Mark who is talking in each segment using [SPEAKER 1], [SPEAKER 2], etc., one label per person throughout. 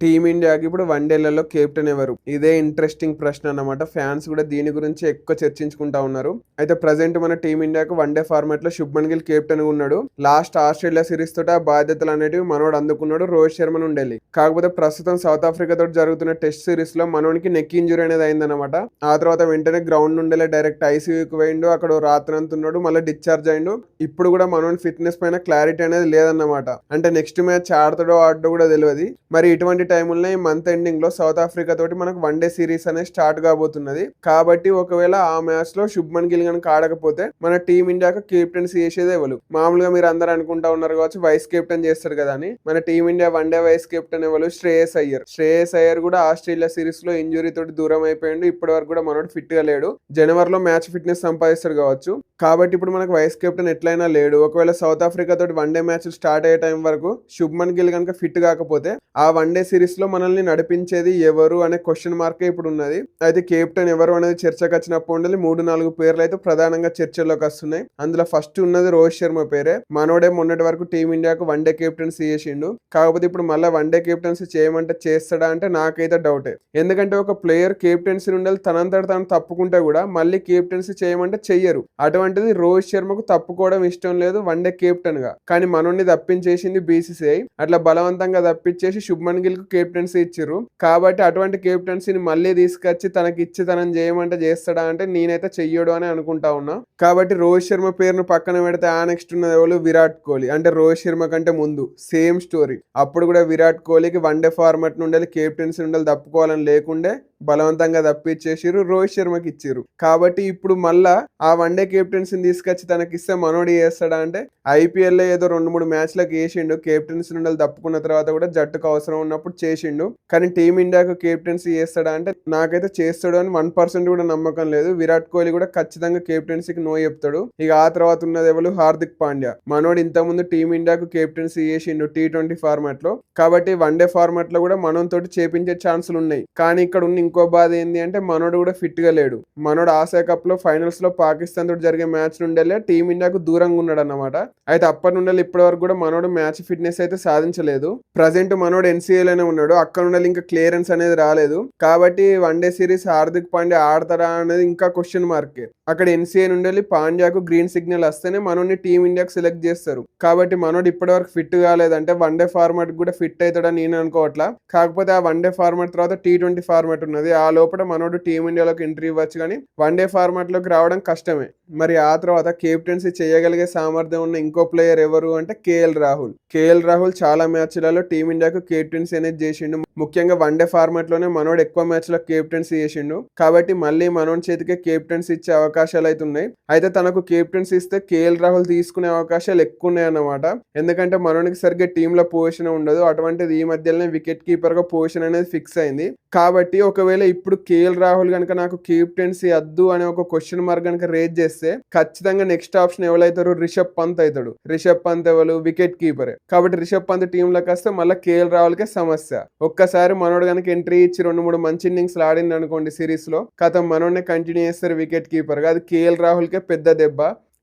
[SPEAKER 1] టీమిండియాకి ఇప్పుడు వన్డేలలో కెప్టెన్ ఎవరు? ఇదే ఇంట్రెస్టింగ్ ప్రశ్న అన్నమాట. ఫ్యాన్స్ కూడా దీని గురించి ఎక్కువ చర్చించుకుంటా ఉన్నారు. అయితే ప్రజెంట్ మన టీమిండియాకు వన్డే ఫార్మాట్లో శుభ్మన్ గిల్ కెప్టెన్ ఉన్నాడు. లాస్ట్ ఆస్ట్రేలియా సిరీస్ తోటి ఆ బాధ్యతలు అనేటివి మనోడు అందుకున్నాడు రోహిత్ శర్మ ఉండేది కాకపోతే ప్రస్తుతం సౌత్ ఆఫ్రికా తోటి జరుగుతున్న టెస్ట్ సిరీస్లో మనోనికి నెక్ ఇంజురీ అనేది అయిందనమాట ఆ తర్వాత వెంటనే గ్రౌండ్ నుండేలే డైరెక్ట్ ఐసీయూకి పోయిండు. అక్కడ రాత్రి అంత ఉన్నాడు. మళ్ళీ డిశ్చార్జ్ అయిండు. ఇప్పుడు కూడా మనోని ఫిట్నెస్ పైన క్లారిటీ అనేది లేదన్నమాట. అంటే నెక్స్ట్ మ్యాచ్ ఆడతాడో ఆడో కూడా తెలియదు. మరి ఇటువంటి టైముల్లో ఈ మంత్ ఎండింగ్లో సౌత్ ఆఫ్రికా తోటి మనకు వన్ డే సిరీస్ అనేది స్టార్ట్ కాబోతున్నది. కాబట్టి ఒకవేళ ఆ మ్యాచ్లో శుభ్మన్ గిల్ కనుక ఆడకపోతే మన టీమిండియాకు కెప్టెన్సీ చేసేదే ఎవరు? మామూలుగా మీరు అందరు అనుకుంటా ఉన్నారు కావచ్చు వైస్ కెప్టెన్ చేస్తారు కదా అని. మన team India one day vice captain ఎవరు? శ్రేయస్ అయ్యర్. శ్రేయస్ అయ్యర్ కూడా ఆస్ట్రేలియా సిరీస్లో ఇంజురీ తోటి దూరం అయిపోయిండు. ఇప్పటి వరకు కూడా మనోడు ఫిట్గా లేడు. జనవరిలో మ్యాచ్ ఫిట్నెస్ సంపాదిస్తాడు కావచ్చు. కాబట్టి ఇప్పుడు మనకు వైస్ కెప్టెన్ ఎట్లయినా లేడు. ఒకవేళ సౌత్ ఆఫ్రికా తోటి వన్ డే మ్యాచ్ స్టార్ట్ అయ్యే టైం వరకు శుభ్మన్ గిల్ కనుక ఫిట్ కాకపోతే ఆ వన్ డే సిరీస్లో మనల్ని నడిపించేది ఎవరు అనే క్వశ్చన్ మార్కే ఇప్పుడు ఉన్నది. అయితే కెప్టెన్ ఎవరు అనేది చర్చకు వచ్చినప్పుడు ఉండాలి మూడు నాలుగు పేర్లు అయితే ప్రధానంగా చర్చలోకి వస్తున్నాయి. అందులో ఫస్ట్ ఉన్నది రోహిత్ శర్మ పేరే. మనోడే మొన్నటి వరకు టీమిండియాకు వన్ డే కెప్టెన్సీ చేసిండు. కాకపోతే ఇప్పుడు మళ్ళీ వన్ డే కెప్టెన్సీ చేయమంటే చేస్తాడా అంటే నాకైతే డౌటే ఎందుకంటే ఒక ప్లేయర్ కెప్టెన్సీ ఉండాలి తనంతట తను తప్పుకుంటే కూడా మళ్ళీ కెప్టెన్సీ చేయమంటే చెయ్యరు. అటువంటిది రోహిత్ శర్మకు తప్పుకోవడం ఇష్టం లేదు వన్ డే కెప్టెన్గా. కానీ మనోడిని తప్పించేసింది బీసీసీఐ అట్లా బలవంతంగా తప్పించేసి శుభ్మన్ గిల్కు కెప్టెన్సీ ఇచ్చారు కాబట్టి అటువంటి కెప్టెన్సీని మళ్ళీ తీసుకొచ్చి తనకి ఇచ్చి తనని చేయమంటే చేస్తాడా అంటే నేనైతే చెయ్యడు అని అనుకుంటా ఉన్నా. కాబట్టి రోహిత్ శర్మ పేరును పక్కన పెడితే ఆ నెక్స్ట్ ఉన్నది ఎవరు? విరాట్ కోహ్లీ. అంటే రోహిత్ శర్మ కంటే ముందు. సేమ్ స్టోరీ అప్పుడు కూడా విరాట్ కోహ్లీకి వన్ డే ఫార్మాట్ నుండి కెప్టెన్సీ నుండి తప్పుకోవాలని లేకుండే బలవంతంగా తప్పించేసిర్రు రోహిత్ శర్మకి ఇచ్చిర్రు. కాబట్టి ఇప్పుడు మళ్ళా ఆ వన్డే కెప్టెన్సీని తీసుకొచ్చి తనకి ఇస్తే మనోడి చేస్తాడా అంటే ఐపీఎల్ ఏదో రెండు మూడు మ్యాచ్లకు వేసిండు. కెప్టెన్సీ నుండి తప్పుకున్న తర్వాత కూడా జట్టుకు అవసరం ఉన్నప్పుడు చేసిండు. కానీ టీమిండియాకు కెప్టెన్సీ చేస్తాడా అంటే నాకైతే చేస్తాడు అని వన్ పర్సెంట్ కూడా నమ్మకం లేదు. విరాట్ కోహ్లీ కూడా ఖచ్చితంగా కెప్టెన్సీకి నో చెప్తాడు. ఇక ఆ తర్వాత ఉన్నది ఎవరు? హార్దిక్ పాండ్యా. మనోడు ఇంతకుముందు టీమిండియాకు కెప్టెన్సీ చేసిండు టీ ట్వంటీ ఫార్మాట్లో. కాబట్టి వన్ డే ఫార్మాట్లో కూడా మనం తోటి చేపించే ఛాన్సులు ఉన్నాయి. కానీ ఇక్కడ ఉన్న ఇంకో బాధ ఏంది అంటే మనోడు కూడా ఫిట్గా లేడు. మనోడు ఆసియా కప్లో ఫైనల్స్లో పాకిస్తాన్ తోటి జరిగే మ్యాచ్ నుండేలే టీమిండియాకు దూరంగా ఉన్నాడు అన్నమాట. అయితే అప్పటి నుండి ఇప్పటి వరకు కూడా మనోడు మ్యాచ్ ఫిట్నెస్ అయితే సాధించలేదు. ప్రజెంట్ మనోడు ఎన్సీఏ ఉన్నాడు. అక్కడ ఉండాలి ఇంకా క్లియరెన్స్ అనేది రాలేదు. కాబట్టి one day series Hardik Pandya ఆడతారా అనేది ఇంకా క్వశ్చన్ మార్క్ అక్కడ ఎన్సీఏ నుండి పాండ్యాకు గ్రీన్ సిగ్నల్ వస్తేనే మనోడిని టీమిండియాకు సెలెక్ట్ చేస్తారు. కాబట్టి మనోడు ఇప్పటివరకు ఫిట్ కాలేదంటే వన్ డే ఫార్మాట్ కూడా ఫిట్ అవుతాడని నేను అనుకోవట్లా. కాకపోతే ఆ వన్ డే ఫార్మాట్ తర్వాత టీ ట్వంటీ ఫార్మాట్ ఉన్నది. ఆ లోపల మనోడు టీమిండియాలోకి ఎంట్రీ ఇవ్వచ్చు కానీ వన్ డే ఫార్మాట్లోకి రావడం కష్టమే. మరి ఆ తర్వాత కెప్టెన్సీ చేయగలిగే సామర్థ్యం ఉన్న ఇంకో ప్లేయర్ ఎవరు అంటే కేఎల్ రాహుల్ కేఎల్ రాహుల్ చాలా మ్యాచ్లలో టీమిండియాకు కెప్టెన్సీ అనేది చేసిండు ముఖ్యంగా వన్ డే ఫార్మాట్లోనే మనోడు ఎక్కువ మ్యాచ్లో కెప్టెన్సీ చేసిండు. కాబట్టి మళ్ళీ మనోడి చేతికే కెప్టెన్సీ ఇచ్చే అవకాశాలు అయితే ఉన్నాయి. అయితే తనకు కెప్టెన్సీ ఇస్తే కేఎల్ రాహుల్ తీసుకునే అవకాశాలు ఎక్కువ ఉన్నాయి అన్నమాట ఎందుకంటే మనోనికి సరిగ్గా టీంలో పొజిషన్ ఉండదు. అటువంటిది ఈ మధ్యలోనే వికెట్ కీపర్గా పొజిషన్ అనేది ఫిక్స్ అయింది. కాబట్టి ఒకవేళ ఇప్పుడు కేఎల్ రాహుల్ కనుక నాకు కెప్టెన్సీ వద్దు అనే ఒక క్వశ్చన్ మార్క్ కనుక రేజ్ చేస్తే ఖచ్చితంగా నెక్స్ట్ ఆప్షన్ ఎవరైతారు రిషబ్ పంత్ అవుతాడు రిషబ్ పంత్ ఎవరు వికెట్ కీపరే కాబట్టి రిషబ్ పంత్ టీంలోకి వస్తే మళ్ళీ కేఎల్ రాహుల్కే సమస్య. ఒక్క ఒక్కసారి మనోడు కనుక ఎంట్రీ ఇచ్చి రెండు మూడు మంచి ఇన్నింగ్స్ ఆడింది అనుకోండి సిరీస్లో కథం మనోడ్నే కంటిన్యూ చేస్తారు వికెట్ కీపర్గా. అది కేఎల్ రాహుల్కే పెద్ద దెబ్బ.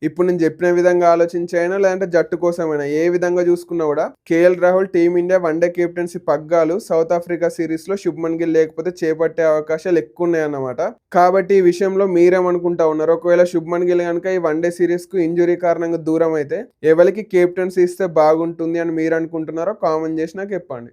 [SPEAKER 1] ఇప్పుడు నేను చెప్పిన విధంగా ఆలోచించైనా లేదంటే జట్టు కోసమైనా ఏ విధంగా చూసుకున్నా కూడా KL Rahul team India one day captaincy పగ్గాలు సౌత్ ఆఫ్రికా సిరీస్లో శుభ్మన్ గిల్ లేకపోతే చేపట్టే అవకాశాలు ఎక్కువ ఉన్నాయన్నమాట కాబట్టి ఈ విషయంలో మీరేమనుకుంటా ఉన్నారు? ఒకవేళ శుభ్మన్ గిల్ కనుక ఈ వన్డే సిరీస్కు ఇంజురీ కారణంగా దూరం అయితే ఎవరికి కెప్టెన్సీ ఇస్తే బాగుంటుంది అని మీరు అనుకుంటున్నారో కామెంట్ చేసి నాకు చెప్పండి.